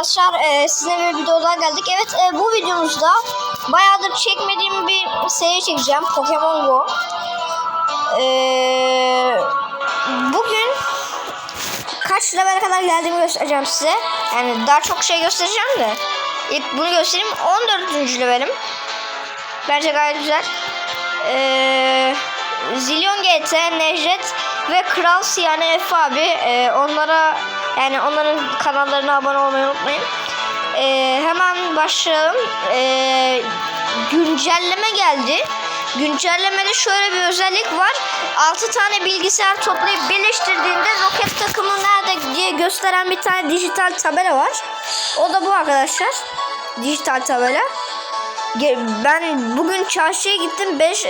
arkadaşlar e, size bir video daha geldik. Evet e, bu videomuzda bayağıdır çekmediğim bir seri çekeceğim. Pokemon Go. E, bugün kaç level kadar geldiğimi göstereceğim size. Yani daha çok şey göstereceğim de. İlk bunu göstereyim. 14. levelim. Bence gayet güzel. Eee Zillion GT, Necdet ve Kral yani Efe abi. Eee, onlara yani onların kanallarına abone olmayı unutmayın. Eee, hemen başlayalım. Eee, güncelleme geldi. Güncellemede şöyle bir özellik var. 6 tane bilgisayar toplayıp birleştirdiğinde roket takımı nerede diye gösteren bir tane dijital tabela var. O da bu arkadaşlar. Dijital tabela. Ben bugün çarşıya gittim 5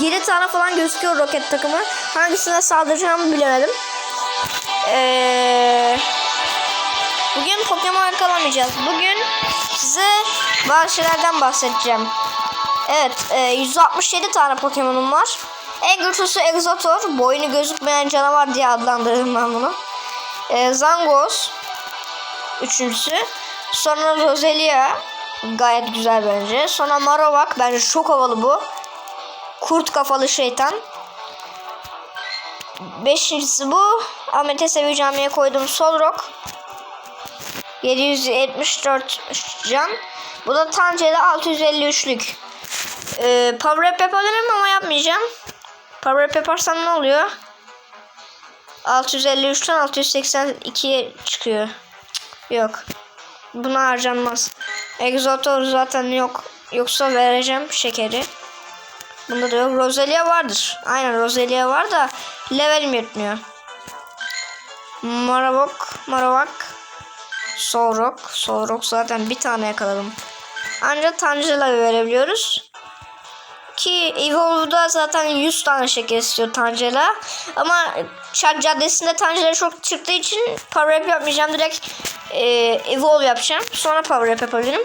7 tane falan gözüküyor roket takımı. Hangisine saldıracağımı bilemedim. Ee, bugün Pokemon yakalamayacağız. Bugün size bazı şeylerden bahsedeceğim. Evet, e, 167 tane Pokemon'um var. En güçlüsü Exotor. Boynu gözükmeyen canavar diye adlandırdım ben bunu. E, Zangoz. Üçüncüsü. Sonra Roselia. Gayet güzel bence. Sonra Marowak. Bence çok havalı bu. Kurt kafalı şeytan. Beşincisi bu. Ahmet'e seveceğimeye koydum Solrock. 774 can. Bu da Tance'de 653'lük. Ee, power up yapabilirim ama yapmayacağım. Power up yaparsam ne oluyor? 653'ten 682'ye çıkıyor. Yok. Buna harcanmaz. Exotor zaten yok. Yoksa vereceğim şekeri. Bunda da yok. Roselia vardır. Aynen Roselia var da levelim yetmiyor. Marowak, Marowak. Solrock. Solrock zaten bir tane yakaladım. Ancak Tangela verebiliyoruz. Ki Evolve'da zaten 100 tane şeker istiyor Tangela. Ama Çat Caddesi'nde Tangela çok çıktığı için power up yapmayacağım. Direkt e, Evolve yapacağım. Sonra power up yapabilirim.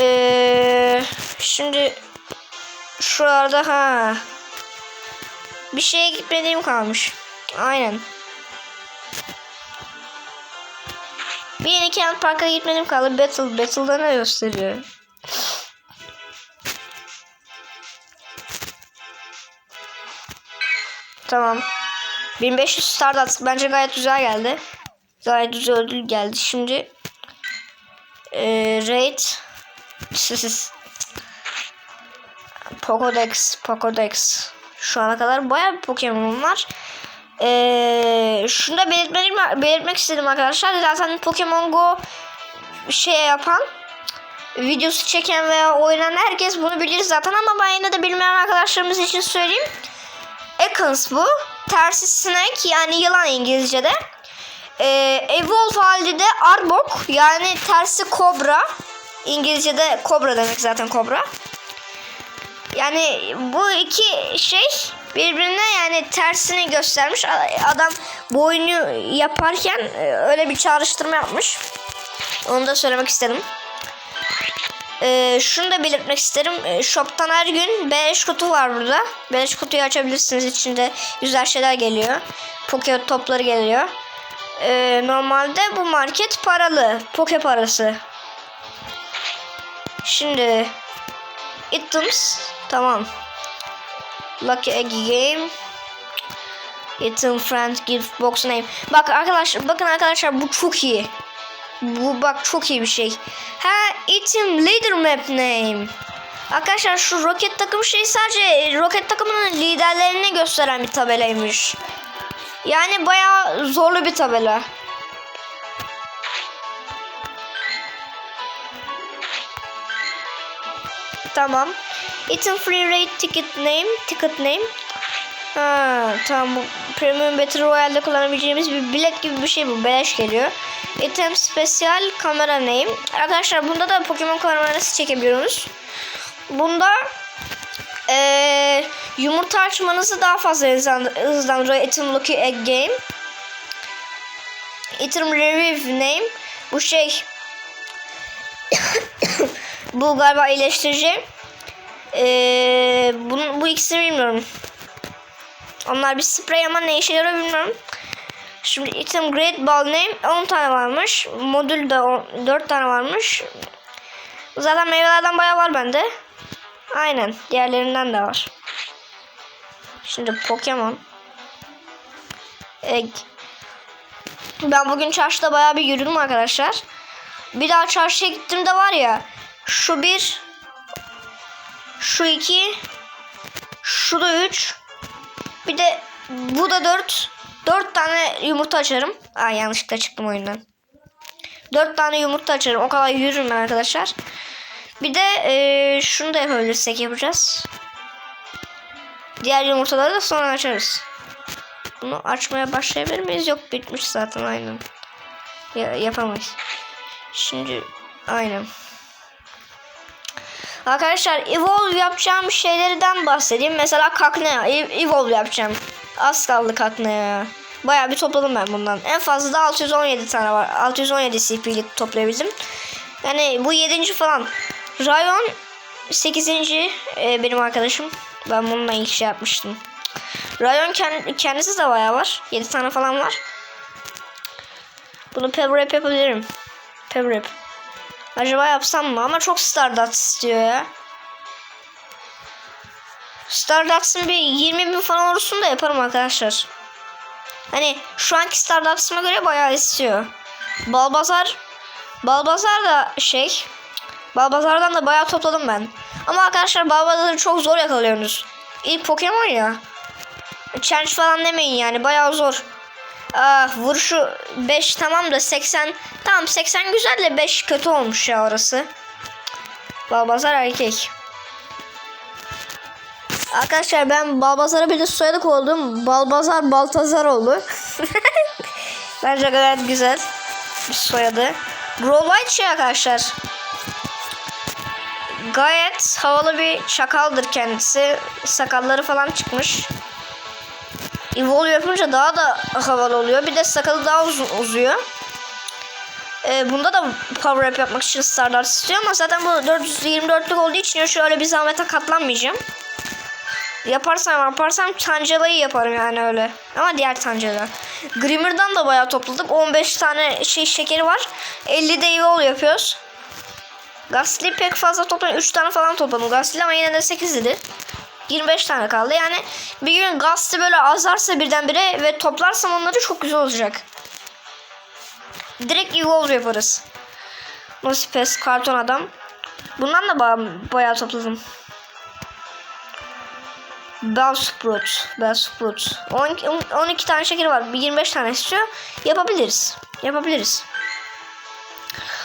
E, şimdi şuralarda ha bir şeye gitmediğim kalmış. Aynen. Bir yeni Kent Park'a gitmedim kaldı. Battle. Battle'da ne gösteriyor? Tamam. 1500 Stardust bence gayet güzel geldi. Gayet güzel ödül geldi. Şimdi ee, Raid Pokédex Pokédex şu ana kadar bayağı bir Pokemon'um var. Ee, şunu da belirtmek, belirtmek istedim arkadaşlar. Zaten Pokemon Go şey yapan videosu çeken veya oynayan herkes bunu bilir zaten ama ben yine de bilmeyen arkadaşlarımız için söyleyeyim. Ekans bu. Tersi Snake yani yılan İngilizce'de. Ee, Evolve halde de Arbok yani tersi Kobra. İngilizce'de Kobra demek zaten Kobra. Yani bu iki şey birbirine yani tersini göstermiş. Adam bu oyunu yaparken e, öyle bir çağrıştırma yapmış. Onu da söylemek istedim. Ee, şunu da belirtmek isterim. Ee, shop'tan her gün beleş kutu var burada. Beleş kutuyu açabilirsiniz. İçinde güzel şeyler geliyor. Poke topları geliyor. Ee, normalde bu market paralı. Poke parası. Şimdi items tamam. Lucky Egg Game. Item Friend Gift Box Name. Bak arkadaşlar bakın arkadaşlar bu çok iyi. Bu bak çok iyi bir şey. Ha item leader map name. Arkadaşlar şu roket takım şey sadece roket takımının liderlerini gösteren bir tabelaymış. Yani bayağı zorlu bir tabela. Tamam. Item free rate ticket name. Ticket name. Ha, tamam bu Premium Battle Royale'de kullanabileceğimiz bir bilet gibi bir şey bu. Beleş geliyor. Item Special Kamera Name. Arkadaşlar bunda da Pokemon kamerası çekebiliyoruz. Bunda ee, yumurta açmanızı daha fazla hızlandırıyor. Item Lucky Egg Game. Item Review Name. Bu şey bu galiba iyileştirici. Ee, bunu, bu ikisini bilmiyorum. Onlar bir sprey ama ne işe yarıyor bilmiyorum. Şimdi item Great Ball Name 10 tane varmış. Modül de 10 4 tane varmış. Zaten meyvelerden bayağı var bende. Aynen. Diğerlerinden de var. Şimdi Pokemon. Egg. Ben bugün çarşıda bayağı bir yürüdüm arkadaşlar. Bir daha çarşıya gittiğimde var ya. Şu bir. Şu iki. Şu da üç. Bir de bu da dört. Dört tane yumurta açarım. Aa yanlışlıkla çıktım oyundan. Dört tane yumurta açarım. O kadar yürürüm ben arkadaşlar. Bir de eee, şunu da yapabilirsek yapacağız. Diğer yumurtaları da sonra açarız. Bunu açmaya başlayabilir miyiz? Yok bitmiş zaten aynen. Ya, yapamayız. Şimdi aynen. Arkadaşlar evolve yapacağım şeylerden bahsedeyim. Mesela kaknea e- evolve yapacağım. Az kaldı kaknea. Bayağı bir topladım ben bundan. En fazla da 617 tane var. 617 CP'lik toplayabildim. Yani bu 7. falan. Rayon 8. e, benim arkadaşım. Ben bununla ilk şey yapmıştım. Rayon kend- kendisi de bayağı var. 7 tane falan var. Bunu pep rap yapabilirim. Pep. Acaba yapsam mı? Ama çok Stardust istiyor ya. Stardust'ın bir 20 bin falan olursun da yaparım arkadaşlar. Hani şu anki Stardust'ıma göre bayağı istiyor. Balbazar Balbazar da şey Balbazar'dan da bayağı topladım ben. Ama arkadaşlar Balbazar'ı çok zor yakalıyorsunuz. İlk Pokemon ya. Challenge falan demeyin yani bayağı zor. Ah, vuruşu 5 tamam da 80 tamam 80 güzel de 5 kötü olmuş ya orası. Balbazar erkek. Arkadaşlar ben Balbazar'a bir de soyadı oldum. Balbazar Baltazar oldu. Bence gayet güzel bir soyadı. Growlite şey arkadaşlar. Gayet havalı bir çakaldır kendisi. Sakalları falan çıkmış. Evolve yapınca daha da havalı oluyor. Bir de sakalı daha uzun uzuyor. Ee, bunda da power up yapmak için Stardust istiyor ama zaten bu 424'lük olduğu için şöyle bir zahmete katlanmayacağım. Yaparsam yaparsam Tancela'yı yaparım yani öyle. Ama diğer Tancela. Grimmer'dan da bayağı topladık. 15 tane şey şekeri var. 50 de Evolve yapıyoruz. Gastly pek fazla topladım. 3 tane falan topladım Gastly ama yine de 8 idi. 25 tane kaldı. Yani bir gün Gastly böyle azarsa birdenbire ve toplarsam onları çok güzel olacak. Direkt Evolve yaparız. Nosipes, karton adam. Bundan da bayağı, bayağı topladım. Bellsprout. Bellsprout. 12, 12 tane şekeri var. Bir 25 tane istiyor. Yapabiliriz. Yapabiliriz.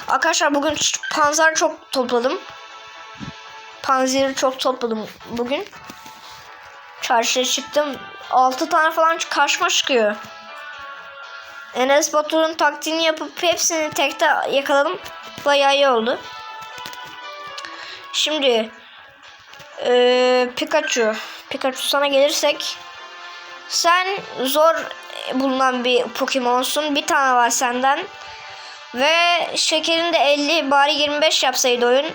Arkadaşlar bugün panzer çok topladım. Panzeri çok topladım bugün. Çarşıya çıktım. 6 tane falan karşıma çıkıyor. Enes Batur'un taktiğini yapıp hepsini tekte yakaladım. Bayağı iyi oldu. Şimdi ee, Pikachu. Pikachu sana gelirsek sen zor bulunan bir Pokemon'sun. Bir tane var senden. Ve şekerin de 50 bari 25 yapsaydı oyun.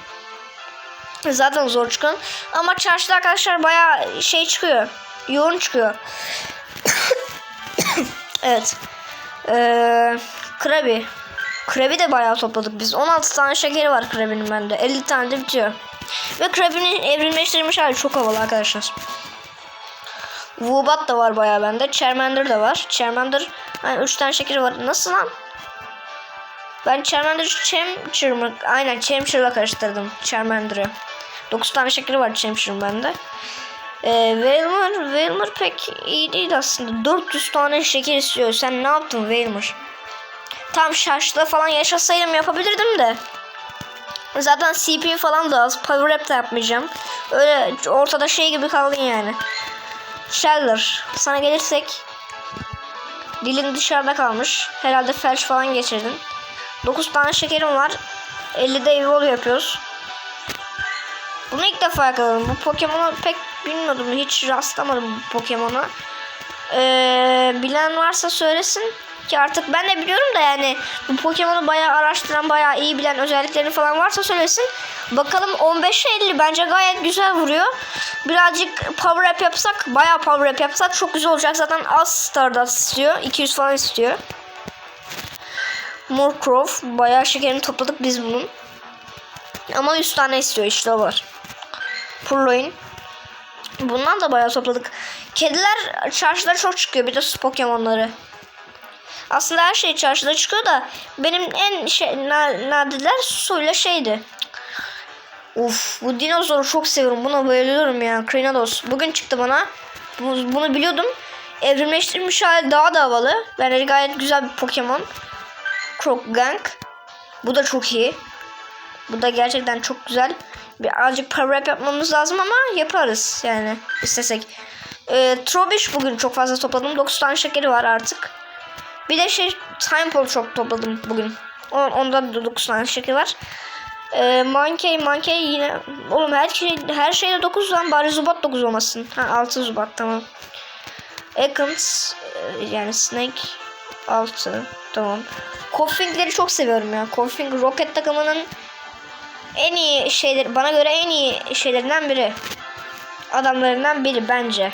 Zaten zor çıkın. Ama çarşıda arkadaşlar bayağı şey çıkıyor. Yoğun çıkıyor. evet. Ee, Krabi. Krabi de bayağı topladık biz. 16 tane şekeri var Krabi'nin bende. 50 tane de bitiyor. Ve Krabi'nin evrimleştirilmiş hali çok havalı arkadaşlar. Woobat da var bayağı bende. Charmander da var. Charmander hani 3 tane şekeri var. Nasıl lan? Ben Charmander'ı Chamcher mı? Aynen Chamcher'la karıştırdım Charmander'ı. 9 tane şekeri var Chamcher'ın bende. Ee, Wailmer, Wailmer pek iyi değil aslında. 400 tane şeker istiyor. Sen ne yaptın Wailmer? Tam şarjda falan yaşasaydım yapabilirdim de. Zaten CPU falan da az. Power up da yapmayacağım. Öyle ortada şey gibi kaldın yani. Sheller. Sana gelirsek. Dilin dışarıda kalmış. Herhalde felç falan geçirdin. 9 tane şekerim var. 50 de evolve yapıyoruz. Bunu ilk defa yakaladım. Bu Pokemon'u pek bilmiyordum. Hiç rastlamadım bu Pokemon'a. Ee, bilen varsa söylesin. Ki artık ben de biliyorum da yani bu Pokemon'u bayağı araştıran, bayağı iyi bilen özelliklerini falan varsa söylesin. Bakalım 15'e 50 bence gayet güzel vuruyor. Birazcık power up yapsak, bayağı power up yapsak çok güzel olacak. Zaten az Stardust istiyor. 200 falan istiyor. Morcroft. Bayağı şekerini topladık biz bunun. Ama 100 tane istiyor işte o var. Purloin. Bundan da bayağı topladık. Kediler çarşıda çok çıkıyor. Bir de su Pokemon'ları. Aslında her şey çarşıda çıkıyor da benim en şey na- nadirler suyla şeydi. Uf bu dinozoru çok seviyorum. Buna bayılıyorum ya. Krinados. Bugün çıktı bana. Bu- Bunu biliyordum. Evrimleştirilmiş hali daha da havalı. Bence gayet güzel bir Pokemon. Croagunk. Bu da çok iyi. Bu da gerçekten çok güzel. Birazcık power up yapmamız lazım ama yaparız yani istesek. Ee, Trubbish bugün çok fazla topladım. 9 tane şekeri var artık. Bir de şey Timepole çok topladım bugün. Onda da 9 tane şeker var. Ee, Monkey Monkey yine oğlum her şey her şeyde 9 lan bari Zubat 9 olmasın. Ha 6 Zubat tamam. Ekans e, yani Snake 6 tamam. Koffing'leri çok seviyorum ya. Koffing Rocket takımının en iyi şeyler bana göre en iyi şeylerinden biri. Adamlarından biri bence.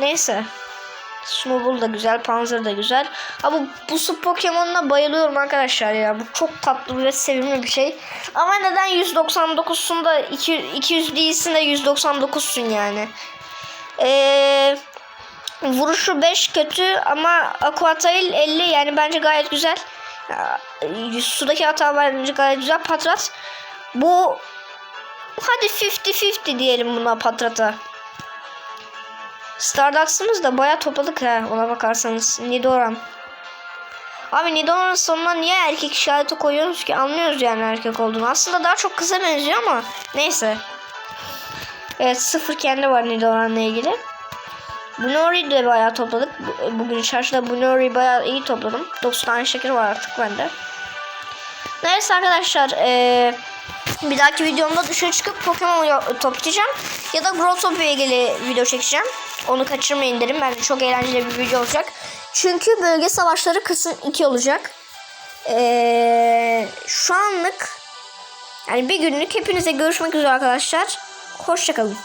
Neyse. Snowball da güzel, Panzer da güzel. Ama bu, bu su Pokemon'una bayılıyorum arkadaşlar ya. Bu çok tatlı ve sevimli bir şey. Ama neden 199'sun da 200, 200 değilsin de 199'sun yani. Eee vuruşu 5 kötü ama Aquatail 50 yani bence gayet güzel. Ya, Sudaki hata bence gayet güzel. Patrat bu hadi 50-50 diyelim buna Patrat'a. Starducks'ımız da bayağı topladık ha ona bakarsanız. Nidoran. Abi Nidoran'ın sonuna niye erkek işareti koyuyoruz ki? Anlıyoruz yani erkek olduğunu. Aslında daha çok kıza benziyor ama neyse. Evet sıfır kendi var Nidoran'la ilgili. Bunori'yi de bayağı topladık. Bu- Bugün çarşıda Bunori'yi bayağı iyi topladım. 9 tane şeker var artık bende. Neyse arkadaşlar. eee, bir dahaki videomda dışarı çıkıp Pokemon toplayacağım. Ya da Growtopia'ya ilgili video çekeceğim. Onu kaçırmayın derim. Bence çok eğlenceli bir video olacak. Çünkü bölge savaşları kısım 2 olacak. Eee, şu anlık yani bir günlük hepinize görüşmek üzere arkadaşlar. Hoşçakalın.